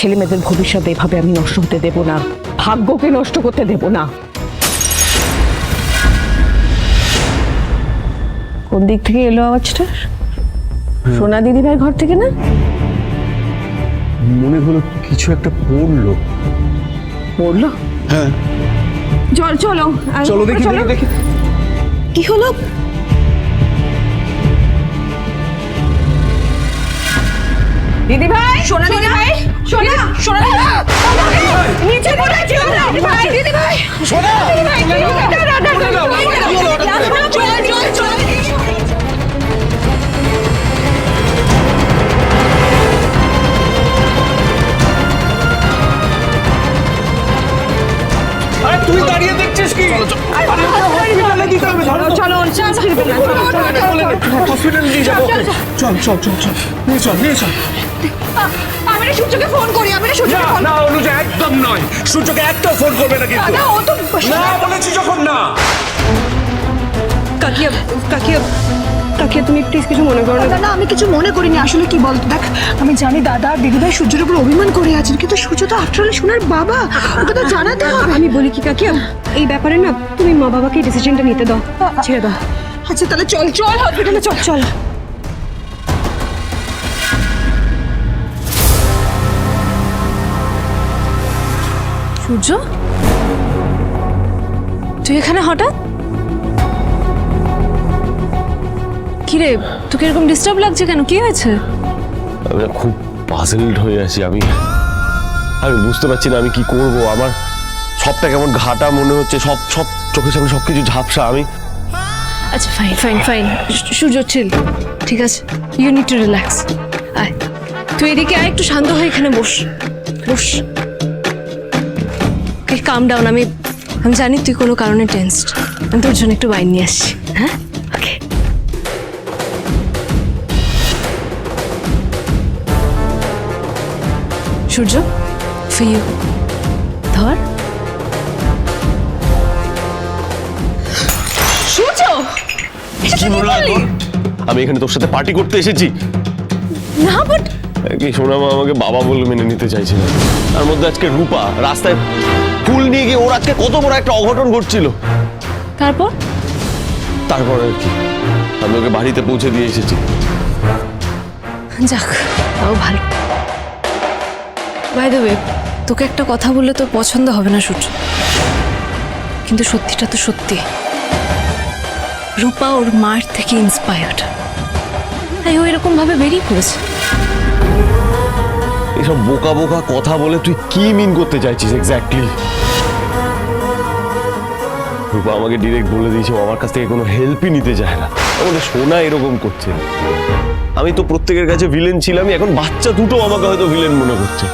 ছেলে মেয়েদের ভবিষ্যৎ এভাবে আমি নষ্ট হতে দেব না। ভাগ্যকে নষ্ট করতে দেব না। কোন দিক থেকে এলো আওয়াজটা? সোনা দিদি ভাই ঘর থেকে না? মনে হলো কিছু একটা পড়ল। পড়ল? হ্যাঁ। চল চলো। চলো। দেখি দেখি। কি হলো? দিদি ভাই সোনা দিদি ভাই সোনা সোনা নিচে পড়ে যেও না দিদি ভাই দিদি ভাই সোনা! দিদি ভাই তুই দাঁড়িয়ে দেখছিস কি হসপিটালে দিতে হবে চলো চল ছিড়বে না চলো, চলো, চলো, চলো। হসপিটালে নিয়ে যাব চল চল চল চল নিয়ে চল নিয়ে চল আমি না সূর্যকে ফোন করি আমি না না সূর্যকে ফোন না অনুজা একদম নয়। সূর্যকে একটা ফোন করবে না কিন্তু। দাদা ও তো না বলেছি যখন না। কাকিয়া কাকিয়া কাকিয়া তুমি প্লিজ কিছু মনে করো না। দাদা আমি কিছু মনে করিনি। আসলে কি বলতো দেখ আমি জানি দাদা আর দিদিভাই সূর্যের উপর অভিমান করে আছেন কিন্তু সূর্য তো আফটার সোনার বাবা। ওকে তো জানাতে হবে। আমি বলি কি কাকিয়া এই ব্যাপারে না তুমি মা বাবাকে ডিসিশনটা নিতে দাও। ছেড়ে দাও। আচ্ছা তাহলে চল চল হসপিটালে চল চল। সূর্য? তুই এখানে হঠাৎ? কিরে তোকে এরকম ডিস্টার্ব লাগছে কেন? কি হয়েছে? আমি খুব পাজেলড হয়ে আছি আমি আমি বুঝতে পারছি না আমি কি করব। আমার সবটা কেমন ঘাটা মনে হচ্ছে সব সব চোখের সামনে সব কিছু ঝাপসা আমি আচ্ছা fine fine fine Surya chill ঠিক আছে। ইউ নিড টু রিল্যাক্স আয়। তুই এদিকে আয় একটু শান্ত হয়ে এখানে বস। বস। ওকে কাম ডাউন আমি আমি জানি তুই কোনো কারণে টেন্সড আমি তোর জন্য একটু ওয়াইন নিয়ে আসছি হ্যাঁ? ওকে সূর্য you. ধর। সূর্য! এটা কি? তোর? আমি এখানে তোর সাথে পার্টি করতে এসেছি। না বাট কি সোনামা আমাকে বাবা বলে মেনে নিতে চাইছিল। তার মধ্যে আজকে রূপা রাস্তায় ফুল নিয়ে গিয়ে ওর আজকে কত বড় একটা অঘটন ঘটছিল। তারপর? তারপর আর কি। আমি ওকে বাড়িতে পৌঁছে দিয়ে এসেছি। যাক তাও ভালো। বাই দ্য ওয়ে তোকে একটা কথা বললে তোর পছন্দ হবে না সূর্য কিন্তু সত্যিটা তো সত্যি। রূপা ওর মার থেকে ইন্সপায়ার্ড তাই ও এরকম ভাবে বেরিয়ে পড়েছে। এসব বোকা বোকা কথা বলে তুই কি মিন করতে চাইছিস এক্স্যাক্টলি রূপা আমাকে ডিরেক্ট বলে দিয়েছে আমার কাছ থেকে কোনো হেল্পই নিতে চায় না। আমাকে সোনা এরকম করছে। আমি তো প্রত্যেকের কাছে ভিলেন ছিলাম, এখন বাচ্চা দুটো আমাকে হয়তো ভিলেন মনে করছে।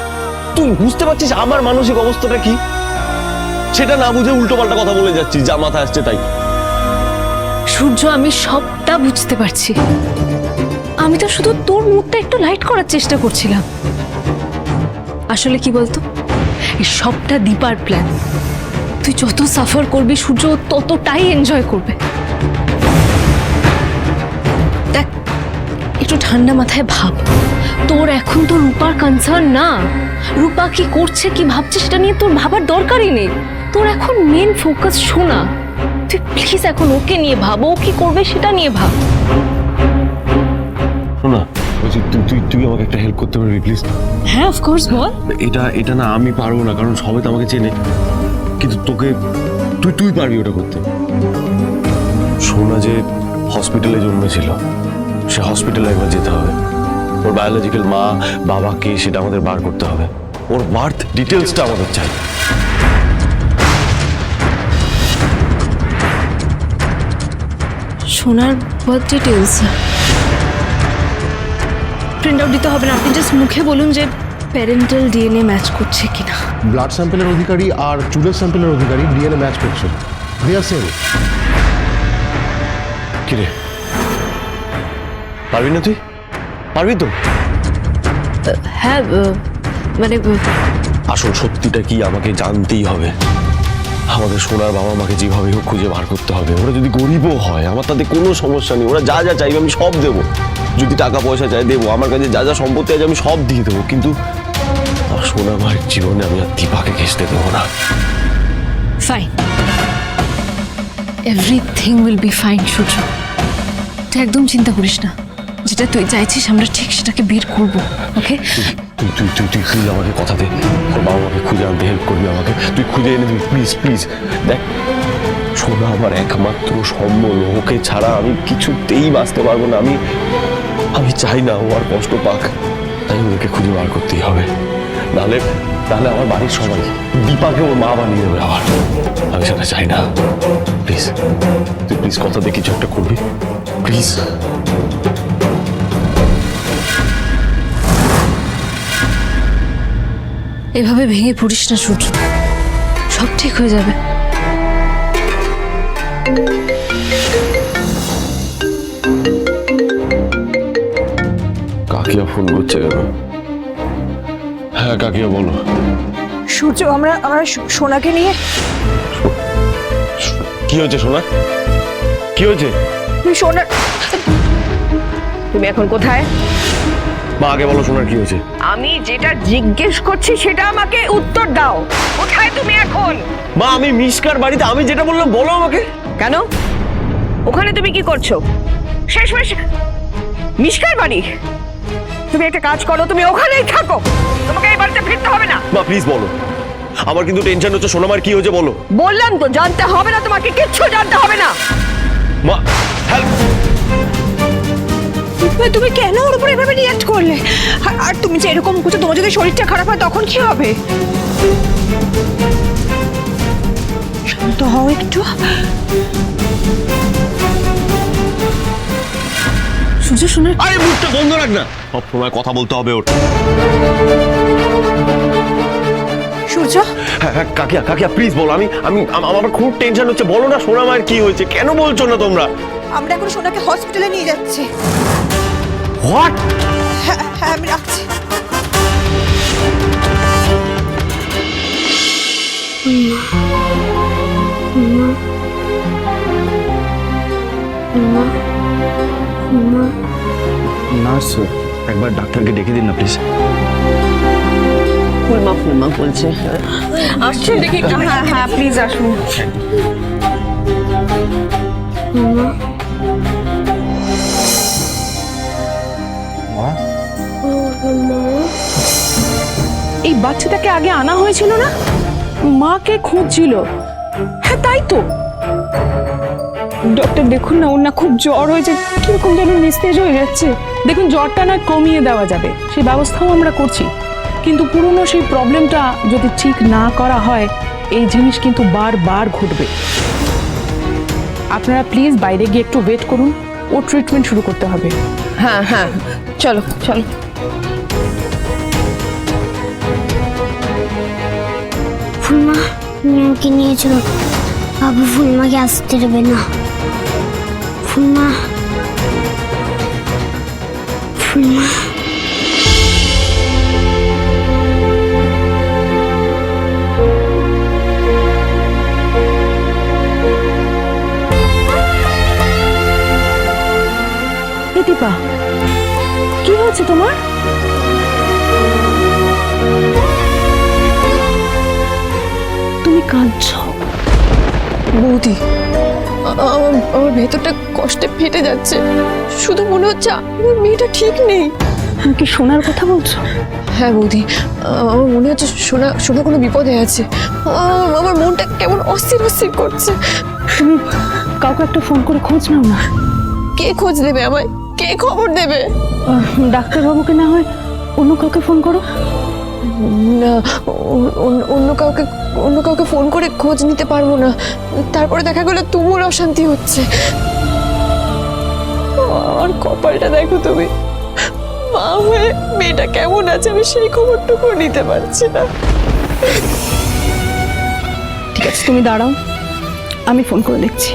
তুই বুঝতে পারছিস আমার মানসিক অবস্থাটা কি? সেটা না বুঝে উল্টো পাল্টা কথা বলে যাচ্ছি যা মাথায় আসছে তাই। সূর্য, আমি সবটা বুঝতে পারছি। আমি তো শুধু তোর মুখটা একটু লাইট করার চেষ্টা করছিলাম। আসলে কি বলতো? এই সবটা দীপার প্ল্যান তুই যত সাফার করবি সূর্য ততটাই এনজয় করবে। দেখ একটু ঠান্ডা মাথায় ভাব। তোর এখন তো রূপার কনসার্ন না। রূপা কি করছে কি ভাবছে সেটা নিয়ে তোর ভাবার দরকারই নেই। তোর এখন মেন ফোকাস শোনা তুই প্লিজ এখন ওকে নিয়ে ভাব ও কি করবে সেটা নিয়ে ভাব। শোনা বলছি তুই তুই তুই আমাকে একটা হেল্প করতে পারবি প্লিজ হ্যাঁ অফকোর্স বল। এটা এটা না আমি পারব না কারণ সবাই তো আমাকে চেনে। কিন্তু তোকে তুই তুই পারবি ওটা করতে। সোনা যে হসপিটালে জন্মেছিল সে হসপিটালে একবার যেতে হবে। ওর বায়োলজিক্যাল মা বাবা কে সেটা আমাদের বার করতে হবে। ওর বার্থ ডিটেলসটা আমাদের চাই। সোনার বার্থ ডিটেলস প্রিন্ট আউট দিতে হবে না আপনি জাস্ট মুখে বলুন যে প্যারেন্টাল ডিএনএ ম্যাচ করছে কিনা? ব্লাড স্যাম্পেলের অধিকারী আর চুলের স্যাম্পেলের অধিকারী ডিএনএ ম্যাচ করছে। দে আর সেম কিরে? পারবি না তুই? পারবি তো? হ্যাঁ মানে আসল সত্যিটা কি আমাকে জানতেই হবে। আমাদের সোনার বাবা মাকে যেভাবে হোক খুঁজে বার করতে হবে। ওরা যদি গরিবও হয় আমার তাতে কোনো সমস্যা নেই। ওরা যা যা চাইবে আমি সব দেবো। যদি টাকা পয়সা চাই দেবো। আমার কাছে যা যা সম্পত্তি আছে আমি সব দিয়ে দেবো। কিন্তু সোনা মায়ের জীবনে আমি আর দীপাকে ঘেসতে দেবো না। Fine everything will be fine Surya. তুই একদম চিন্তা করিস না। যেটা তুই চাইছিস আমরা ঠিক সেটাকে বের করব ওকে? তুই তুই তুই তুই আমাকে কথা দে। তোর বাবা মাকে খুঁজে আনতে হেল্প করবি আমাকে। তুই খুঁজে এনে দিবি প্লিজ প্লিজ দেখ সোনা আমার একমাত্র সম্বল ওকে ছাড়া আমি কিছুতেই বাঁচতে পারব না। আমি আমি চাই না ও আর কষ্ট পাক। তাই ওকে খুঁজে বার করতেই হবে। নাহলে তাহলে আমার বাড়ির সবাই দীপাকে ওর মা বানিয়ে দেবে আবার। আমি সেটা চাই না। প্লিজ তুই প্লিজ কথা দিয়ে কিছু একটা করবি। প্লিজ এভাবে ভেঙে পড়িস না সূর্য। সব ঠিক হয়ে যাবে। কাকিয়া ফোন করছে কেন? হ্যাঁ কাকিয়া বলো। সূর্য আমরা আমরা সোনাকে নিয়ে কি হয়েছে সোনা? কি হয়েছে? তুমি সোনা তুমি এখন কোথায়? মা আগে বলো সোনার কি হয়েছে। আমি যেটা জিজ্ঞেস করছি সেটা আমাকে উত্তর দাও। কোথায় তুমি এখন? মা আমি মিসকার বাড়িতে আমি যেটা বললাম বলো আমাকে। কেন? ওখানে তুমি কি করছ? শেষমেশ মিসকার বাড়ি? তুমি একটা কাজ করো তুমি ওখানেই থাকো। তোমাকে মা প্লিজ বলো। আমার কিন্তু টেনশন হচ্ছে সোনামার কি হয়েছে বলো। বললাম তো জানতে হবে না তোমাকে কিচ্ছু জানতে হবে না। মা হেল্প তুমি কেন ওর উপর এভাবে রিয়াক্ট করলে? আর- আর তুমি যে এরকম করছ তোমার যদি শরীরটা খারাপ হয় তখন কি হবে? শান্ত হও একটু। সূর্য শোনার আরে মুখটা বন্ধ রাখ না। সব সময় কথা বলতে হবে ওর। সূর্য? হ্যাঁ হ্যাঁ কাকিয়া কাকিয়া প্লিজ বলো আমি আমি আম- আমার খুব টেনশন হচ্ছে। বলো না সোনামার কি হয়েছে কেন বলছো না তোমরা? আমরা এখন সোনাকে হসপিটালে নিয়ে যাচ্ছি। হোয়াট হ্যাঁ হ্যাঁ আমি রাখছি। নার্স একবার ডাক্তারকে ডেকে দিন না প্লিজ বলছে। আসছেন দেখি হ্যাঁ হ্যাঁ প্লিজ আসুন। এই বাচ্চাটাকে আগে আনা হয়েছিল না? মাকে খুঁজছিল। হ্যাঁ তাই তো। ডক্টর দেখুন না ওর না খুব জ্বর হয়েছে। কীরকম যেন নিস্তেজ হয়ে যাচ্ছে। দেখুন জ্বরটা না কমিয়ে দেওয়া যাবে। সেই ব্যবস্থাও আমরা করছি। কিন্তু পুরনো সেই প্রবলেমটা যদি ঠিক না করা হয় এই জিনিস কিন্তু বারবার ঘটবে। আপনারা প্লিজ বাইরে গিয়ে একটু ওয়েট করুন ও ট্রিটমেন্ট শুরু করতে হবে। হ্যাঁ হ্যাঁ চলো চলো। ফুলমা মেয়েকে নিয়ে চলো। বাবু ফুলমাকে আসতে দেবে না। ফুলমা ফুলমা। কাঁদছো? বৌদি আমার আমার ভেতরটা কষ্টে ফেটে যাচ্ছে। শুধু মনে হচ্ছে আমার মেয়েটা ঠিক নেই। তুমি কি শোনার কথা বলছো? হ্যাঁ বৌদি আমার মনে হচ্ছে সোনা সোনা কোনো বিপদে আছে। আমার মনটা কেমন অস্থির অস্থির করছে। তুমি কাউকে একটা ফোন করে খোঁজ নাও না। কে খোঁজ দেবে আমায়? কে খবর দেবে? ডাক্তারবাবুকে না হয় অন্য কাউকে ফোন করো। না, অন্য- কাউকে, অন্য কাউকে ফোন করে খোঁজ নিতে পারব না। তারপরে দেখা গেলো তুমুল অশান্তি হচ্ছে। আমার কপালটা দেখো তুমি। মা হয়ে মেয়েটা কেমন আছে আমি সেই খবরটুকু নিতে পারছি না। ঠিক আছে, তুমি দাঁড়াও। আমি ফোন করে দেখছি।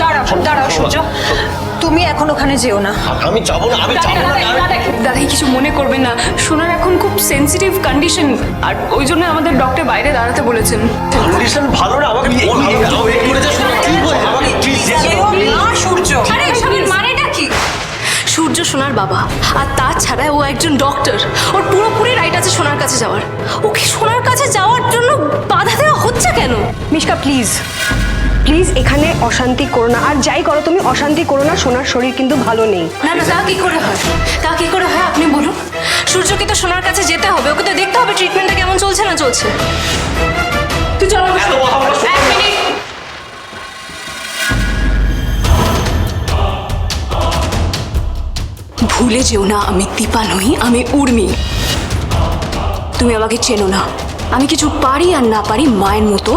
দাঁড়াও দাঁড়াও সূর্য। তুমি এখন ওখানে যেও না। আমি যাব না আমি যাব না দাদাই কিছু মনে করবেন না। সোনার এখন খুব সেনসিটিভ কন্ডিশন আর ওই জন্য আমাদের ডক্টর বাইরে দাঁড়াতে বলেছেন। কন্ডিশন ভালো না আমাকে সূর্য আরে এসবের মানেটা কি? সূর্য সোনার বাবা আর তাছাড়া ও একজন ডক্টর ওর পুরোপুরি রাইট আছে সোনার কাছে যাওয়ার। ওকে সোনার কাছে যাওয়ার জন্য বাধা দেওয়া হচ্ছে কেন? মিশকা প্লিজ প্লিজ এখানে অশান্তি করো না। আর যাই করো তুমি অশান্তি করো না সোনার শরীর কিন্তু ভালো নেই। না না তা কি করে হয়? তা কি করে হয় আপনি বলুন। সূর্যকে তো সোনার কাছে যেতে হবে ওকে তো দেখতে হবে ট্রিটমেন্টটা কেমন চলছে না চলছে। তুই চলো এক মিনিট। ভুলে যেও না আমি দীপা নই আমি উর্মি। তুমি আমাকে চেনো না। আমি কিছু পারি আর না পারি মায়ের মতো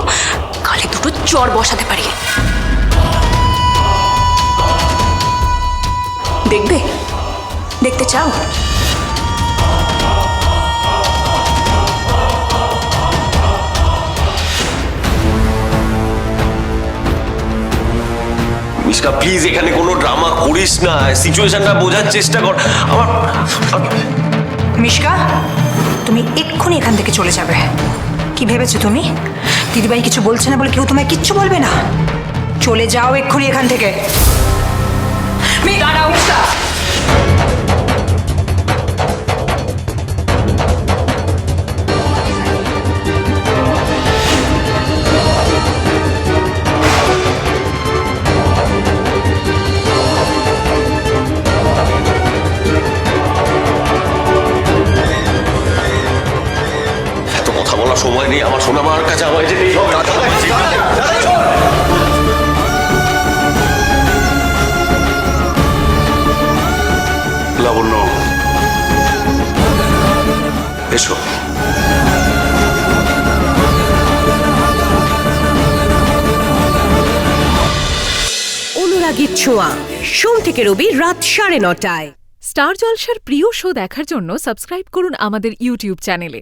কালে দুটো চর বসাতে পারি। দেখবে? দেখতে চাও? মিশকা প্লিজ এখানে কোনো ড্রামা করিস না। সিচুয়েশনটা বোঝার চেষ্টা কর। আমার মিশকা তুমি এক্ষুনি এখান থেকে চলে যাবে। কি ভেবেছো তুমি? দিদিভাই কিছু বলছে না বলে কেউ তোমায় কিচ্ছু বলবে না। চলে যাও এক্ষুনি এখান থেকে। দাঁড়াও নেই আমার সোনা মার কাছে যেতেই হবে লাবণ্য এসো অনুরাগীর ছোঁয়া সোম থেকে রবি রাত সাড়ে নটায় স্টার জলসার প্রিয় শো দেখার জন্য সাবস্ক্রাইব করুন আমাদের ইউটিউব চ্যানেলে